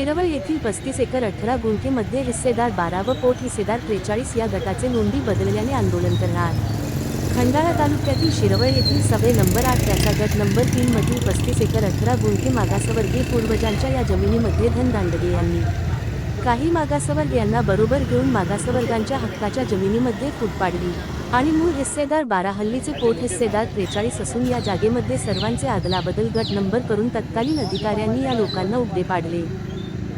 पस्तीस एकर अठरा गुंठेमध्ये हिस्सेदार बारा व पोट हिस्सेदार त्रेचाळीस या गटाचे नोंदी बदलल्याने आंदोलन करणार. खंडाळा तालुक्यातील शिरवळ येथील सभे नंबर आठ त्याचा गट नंबर तीन मधील पस्तीस एकर अठरा गुंठे मागासवर्गीय पूर्वजांच्या या जमिनीमध्ये धनदांडगे यांनी. काही मागासवर्ग यांना बरोबर घेऊन मागासवर्गांच्या हक्काच्या जमिनीमध्ये फूट पाडली आणि मूळ हिस्सेदार बारा हल्लीचे पोट हिस्सेदार त्रेचाळीस असून या जागेमध्ये सर्वांचे आदलाबदल गट नंबर करून तत्कालीन अधिकाऱ्यांनी या लोकांना उभे पाडले.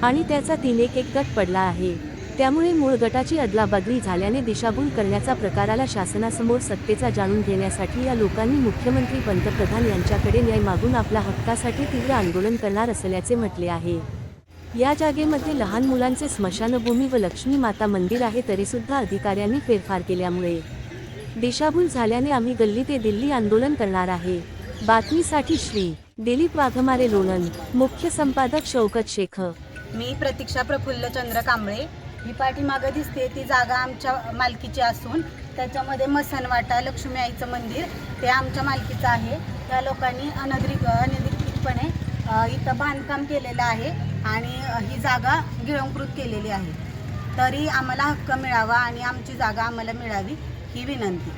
आणि त्याचा तीन एक एक गट पडला आहे. त्यामुळे मूळ गटाची अदलाबदली झाल्याने दिशाभूल करण्याचा प्रकाराला शासनासमोर सत्तेचा जाणून घेण्यासाठी या लोकांनी मुख्यमंत्री पंतप्रधान यांच्याकडे न्याय मागून आपल्या हक्कासाठी तीव्र आंदोलन करणार असल्याचे म्हटले आहे. या जागेमध्ये लहान मुलांचे स्मशानभूमी व लक्ष्मी माता मंदिर आहे तरीसुद्धा अधिकाऱ्यांनी फेरफार केल्यामुळे. दिशाभूल झाल्याने आम्ही गल्ली ते दिल्ली आंदोलन करणार आहे. बातमीसाठी श्री दिलीप वाघमारे लोणंद मुख्य संपादक शौकत शेख मी प्रतीक्षा प्रफुल्ल चंद्र कांबळे. ही पाठीमागं दिसते ती जागा आमच्या मालकीची असून त्याच्यामध्ये मसनवाटा लक्ष्मी आईचं मंदिर ते आमच्या मालकीचं आहे. त्या लोकांनी अनधिक अनधिकृतपणे इथं बांधकाम केलेलं आहे आणि ही जागा गिळंकृत केलेली आहे. तरी आम्हाला हक्क मिळावा आणि आमची जागा आम्हाला मिळावी ही विनंती.